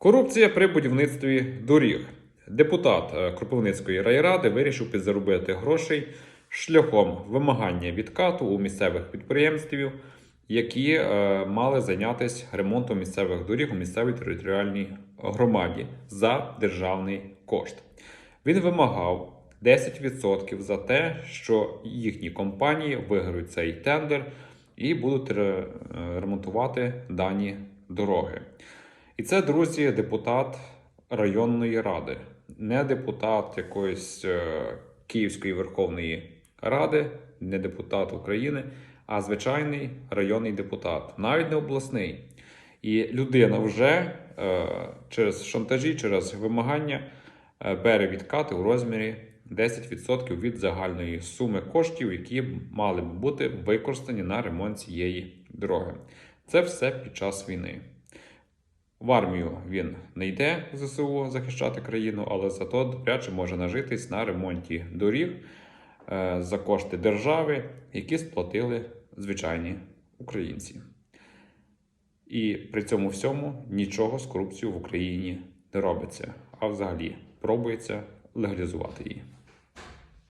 Корупція при будівництві доріг. Депутат е, Кропивницької райради вирішив підзаробити грошей шляхом вимагання відкату у місцевих підприємствів, які е, мали зайнятися ремонтом місцевих доріг у місцевій територіальній громаді за державний кошт. Він вимагав 10% за те, що їхні компанії виграють цей тендер і будуть е, ремонтувати дані дороги. І це, друзі, депутат районної ради, не депутат якоїсь е, Київської Верховної Ради, не депутат України, а звичайний районний депутат, навіть не обласний. І людина вже е, через шантажі, через вимагання е, бере відкати у розмірі 10% від загальної суми коштів, які мали б бути використані на ремонт цієї дороги. Це все під час війни. В армію він не йде ЗСУ захищати країну, але зато добряче може нажитись на ремонті доріг е, за кошти держави, які сплатили звичайні українці. І при цьому всьому нічого з корупцією в Україні не робиться, а взагалі пробується легалізувати її.